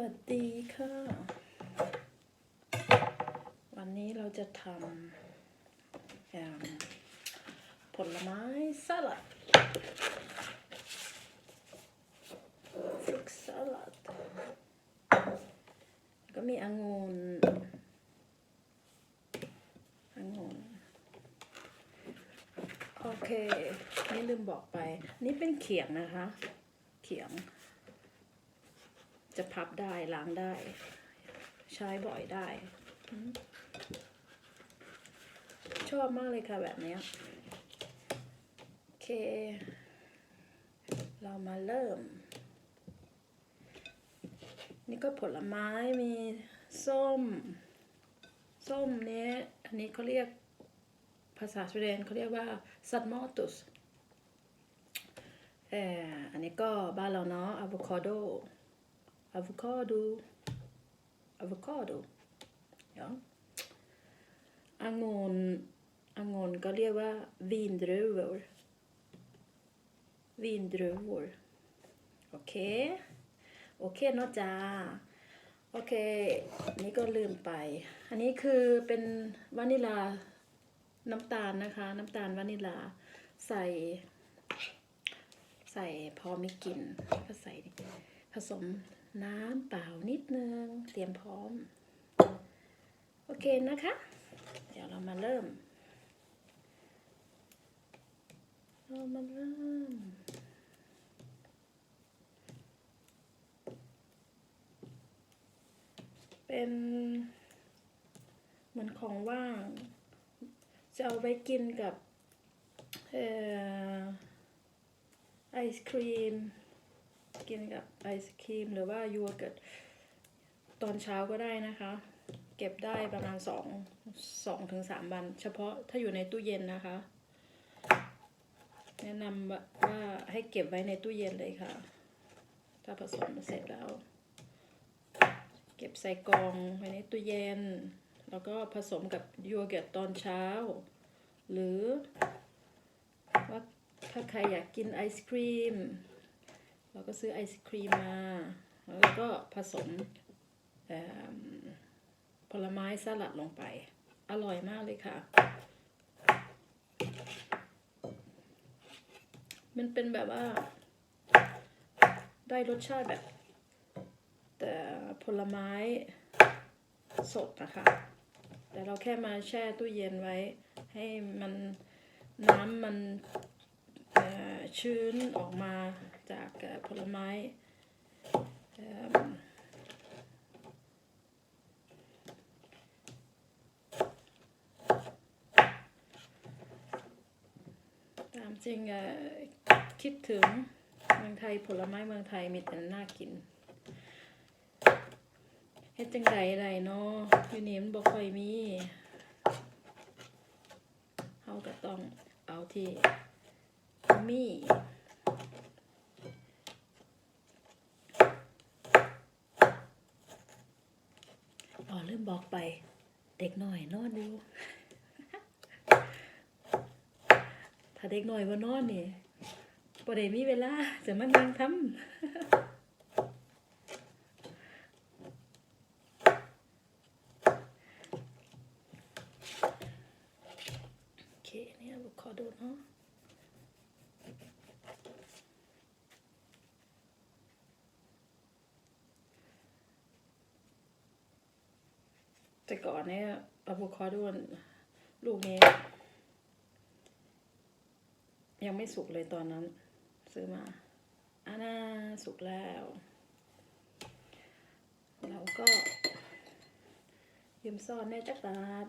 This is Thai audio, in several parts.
วัสดีค่ะ วันนี้เราจะทำผลไม้สลัดฟรุตสลัด ก็มีองุ่นองุ่นโอเค นี่ลืมบอกไป นี่เป็นเขียงนะคะ เขียง จะพับได้ล้างได้ ใช้บ่อยได้ ชอบมากเลยค่ะแบบนี้โอเค เรามาเริ่ม นี่ก็ผลไม้มีส้ม ส้มเนี้ยอันนี้เขาเรียกภาษาสวีเดนเขาเรียกว่าซัตมอตุสเอออันนี้ก็บ้านเราเนาะอะโวคาโด avocado avocado ja องุ่นองุ่นก็เรียกว่า vindruvor vindruvor โอเค โอเคเนาะจ้า โอเค นี่ก็ลืมไป อันนี้คือเป็นวานิลาน้ำตาลนะคะ น้ำตาลวานิลาใส่ ใส่พอมีกลิ่นก็ใส่ผสม น้ำเปล่านิดนึง เตรียมพร้อม โอเคนะคะ เดี๋ยวเรามาเริ่ม เรามาเริ่มเป็นเหมือนของว่าง จะเอาไว้กินกับไอศครีม กินกับไอศครีม หรือว่าโยูเกิร์ตตอนเช้าก็ได้นะคะ เก็บได้ประมาณสองสองถึงสามวัน เฉพาะถ้าอยู่ในตู้เย็นนะคะ แนะนำว่าให้เก็บไว้ในตู้เย็นเลยค่ะ ถ้าผสมเสร็จแล้ว เก็บใส่กล่องไว้ในตู้เย็น แล้วก็ผสมกับโยเกิร์ตตอนเช้า หรือว่าถ้าใครอยากกินไอศครีม เราก็ซื้อไอศครีมมา แล้วก็ผสมผลไม้สลัดลงไป อร่อยมากเลยค่ะ มันเป็นแบบว่า ได้รสชาติแบบ แต่ผลไม้สดนะคะ แต่เราแค่มาแช่ตู้เย็นไว้ ให้มันน้ำมัน ชื้นออกมาจากผลไม้ตามจริงคิดถึงเมืองไทยผลไม้เมืองไทยมีแต่น่ากินเฮ็ดจังไดไรเนาะอยู่นี่มันบ่ค่อยมีเฮาก็ต้องเอาที่ มีอ๋อลืมบอกไป เด็กหน่อยนอนอยู่ถ้าเด็กหน่อยว่านอนนี่บ่ได้มีเวลาจะมานั่งทำโอเคนี่อะโวคาโดเนาะ แต่ก่อนเนี่ยอะโวคาโดลูกนี้ ยังไม่สุกเลยตอนนั้น ซื้อมาอาน่าสุกแล้วเราก็ยืมซ่อนแม่จักบาด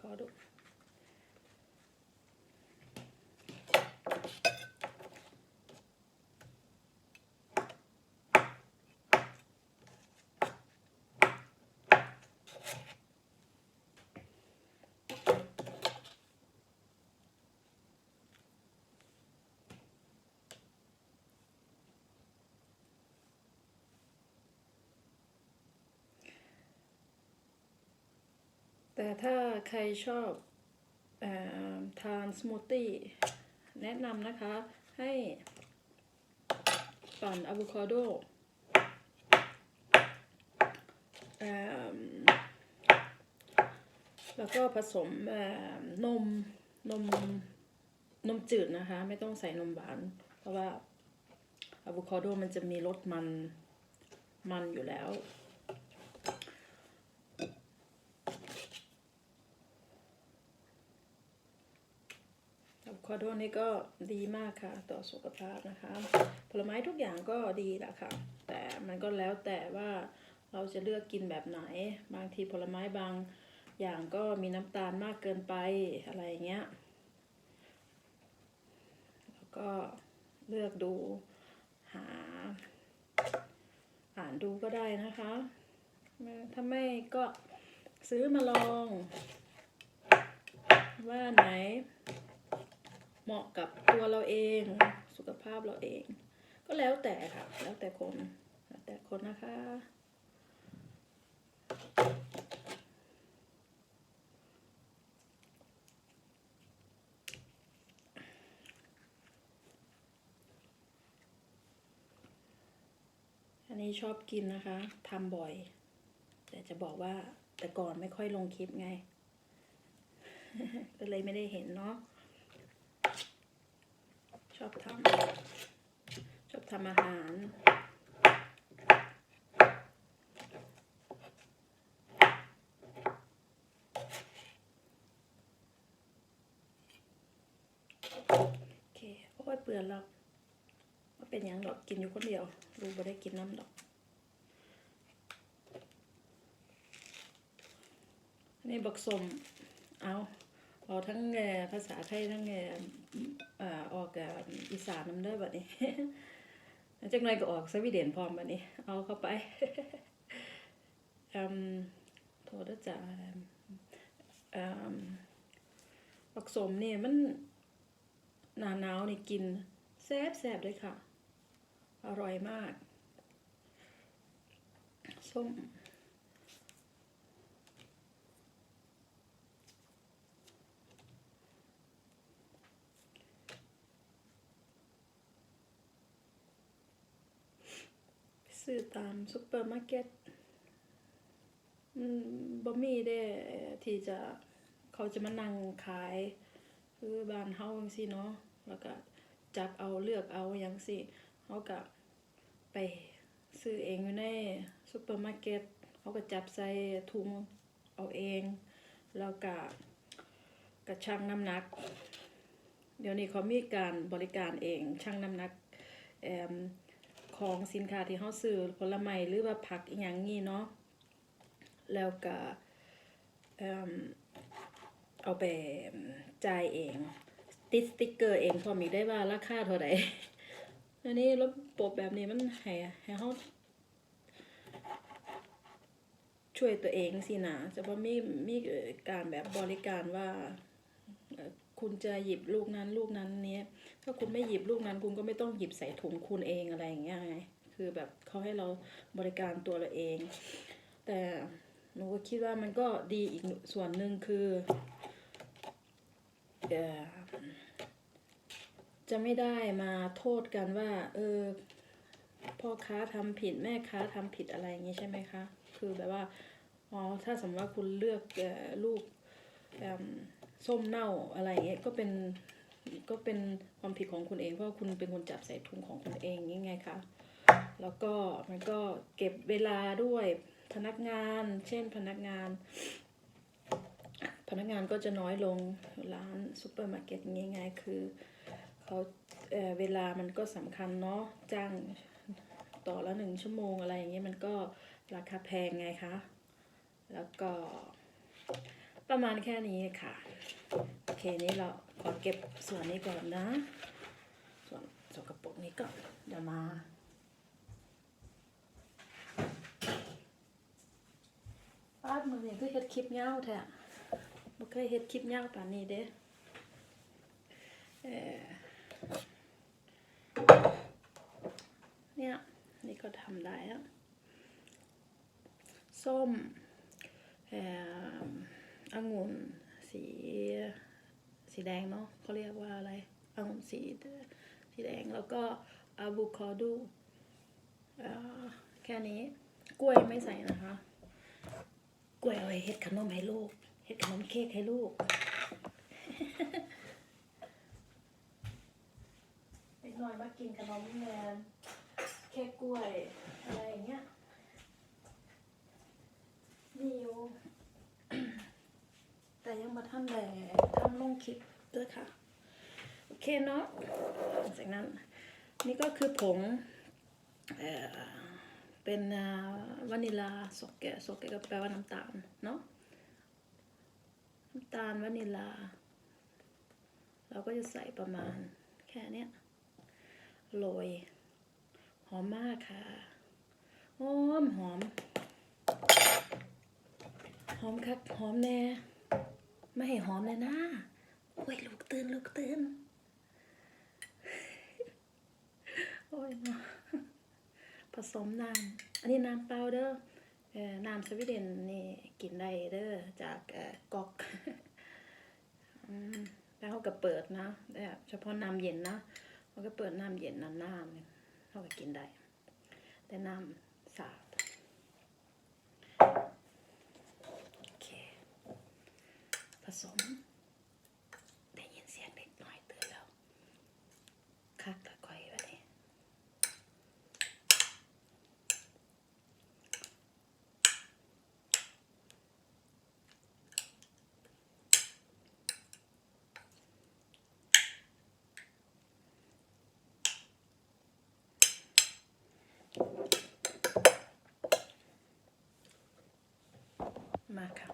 ขอดู แต่ถ้าใครชอบอทานสมูทตี้แนะนำนะคะให้ปั่นอะโวคาโดแล้วก็ผสมนมนมนมจืดนะคะ ไม่ต้องใส่นมหวาน เพราะว่าอะโวคาโดมันจะมีรสมันมันอยู่แล้ว อะโวคาโดนี่ก็ดีมากค่ะ ต่อสุขภาพนะคะ ผลไม้ทุกอย่างก็ดีแหละค่ะ แต่มันก็แล้วแต่ว่าเราจะเลือกกินแบบไหน บางทีผลไม้บางอย่างก็มีน้ำตาลมากเกินไปอะไรเงี้ย แล้วก็เลือกดูหา อ่านดูก็ได้นะคะ ถ้าไม่ก็ซื้อมาลอง ว่าไหน เหมาะกับตัวเราเอง สุขภาพเราเอง ก็แล้วแต่ค่ะ แล้วแต่คนแล้วแต่คนนะคะอันนี้ชอบกินนะคะ ทำบ่อย แต่จะบอกว่าแต่ก่อนไม่ค่อยลงคลิปไง ก็เลยไม่ได้เห็นเนาะ อบทำชอบทำอาหาร โอเค โอ้ยเปื่อนแล้วว่าเป็นอย่างดอกกินอยู่คนเดียวรู้บ่ได้กินน้ำดอก นี่บักสม ทั้งเอ่ภาษาไทยทั้งเอ่ออ่าออกกับอีสานน้ำเด้อบัดนี้จังไรก็ออกสวีเดนพร้อมบัดนี้ เอาเข้าไปอืมโทษนะจ๊ะอืมบักสมนี่มันหนาหนาวนี่กินแซ่บแซ่บเลยค่ะ อร่อยมาก ส้ม ซื้อตามซุปเปอร์มาร์เก็ตอืมบ่มีเด้ที่จะเขาจะมานั่งขาย คือบ้านเฮาจังซี่เนาะแล้วก็จับเอาเลือกเอาหยังสิเฮาก็ไปซื้อเองอยู่ในซุปเปอร์มาร์เก็ตเขาก็จับใส่ถุงเอาเอง แล้วก็กระชั่งน้ำหนัก เดี๋ยวนี้เขามีการบริการเองชั่งน้ำหนักแอม ของสินค้าที่เขาซื้อผลไม้หรือว่าผักอย่างงี้เนาะแล้วก็เอิ่มาไปจ่ายเอง ติดสติ๊กเกอร์เองพอมีได้ว่าราคาเท่าไหร่อันนี้ระบบแบบนี้มันให้ให้เขาช่วยตัวเองสินะจะบ่มีมีการแบบบริการว่า คุณจะหยิบลูกนั้นลูกนั้นเนี้ย ถ้าคุณไม่หยิบลูกนั้น คุณก็ไม่ต้องหยิบใส่ถุงคุณเองอะไรอย่างเงี้ยไงคือแบบเขาให้เราบริการตัวเราเอง แต่หนูก็คิดว่ามันก็ดีอีกส่วนหนึ่งคือเอ่อจะไม่ได้มาโทษกันว่า เออพ่อค้าทำผิดแม่ค้าทำผิดอะไรอย่างงี้ใช่ไหมคะ คือแบบว่าอ๋อถ้าสมมติว่าคุณเลือกออลูกเอิ่ม ส้มเน่าอะไรอย่างเงี้ยก็เป็นก็เป็นความผิดของคุณเองเพราะคุณเป็นคนจับใส่ถุงของคุณเองยังไงคะแล้วก็มันก็เก็บเวลาด้วยพนักงาน เช่นพนักงาน พนักงานก็จะน้อยลงร้านซูเปอร์มาร์เก็ตง่ายๆคือเขาเเวลามันก็สำคัญเนาะจ้างต่อละหนึ่งชั่วโมงอะไรอย่างเงี้ยมันก็ราคาแพงไงคะ แล้วก็ ประมาณแค่นี้ค่ะ โอเคนี้เราขอเก็บส่วนนี้ก่อนนะ ส่วนสกปรกนี้ก่อนเดี๋ยวมาปาดมือนี่คือเฮ็ดคลิปยาแท้บ่เคยเฮ็ดคลิปยาวปานนี้เด้เออเนี่ยนี่ก็ทำได้แล้วส้มเอ่อ องุ่นสี สีแดงเนาะเขาเรียกว่าอะไรองุ่นสีสีแดงแล้วก็อะโวคาโดอ่าแค่นี้กล้วยไม่ใส่นะคะ กล้วยเอาไว้เฮ็ดขนมให้ลูกเฮ็ดขนมเค้กให้ลูกเด็กน้อยมากินขนมแมนเค้กกล้วยอะไรอย่างเงี้ยมีอยู่ แต่ยังมาท่านแต่ทำลงคลิปด้วยค่ะ โอเคเนาะจากนั้นนี่ก็คือผงเอ่อเป็นวานิลาสกแกะสกแกะก็แปลว่าน้ำตาลเนาะน้ำตาลวานิลา เราก็จะใส่ประมาณแค่เนี้ยโรยหอมมากค่ะหอมหอมหอมครับหอมแน่ ไม่ให้หอมเลยนะโอ้ยลูกตื่นลูกตื่นโอ้ยเนาะผสมน้ำอันนี้น้ำเปล่าเด้อน้ำสวีเดนนี่กินได้เด้อจากก๊อกแล้วเขาก็เปิดนะแบบเฉพาะน้ำเย็นนะเขาก็เปิดน้ำเย็นน้ำน้ำเนี่ยเขาก็กินได้ แต่น้ำสาดโอเค ผ สม ได้ยินเสียงเด็กน้อยตื่นแล้วคักกะคอยวะเนี่ยมาค่ะ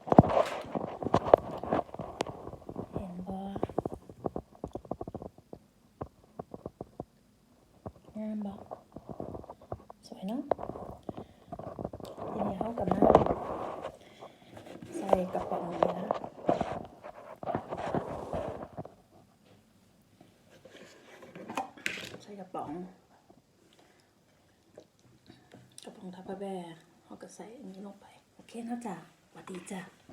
เห็นบองามบอ สวยเนาะทีนี้เขากับมาใส่กระป๋องนี้นะใส่กระป๋อง กระป๋องทัพเปอร์แบร์เขาก็ใส่อันนี้ลงไป โอเคนะจ๊ะสวัสดีจ้ะ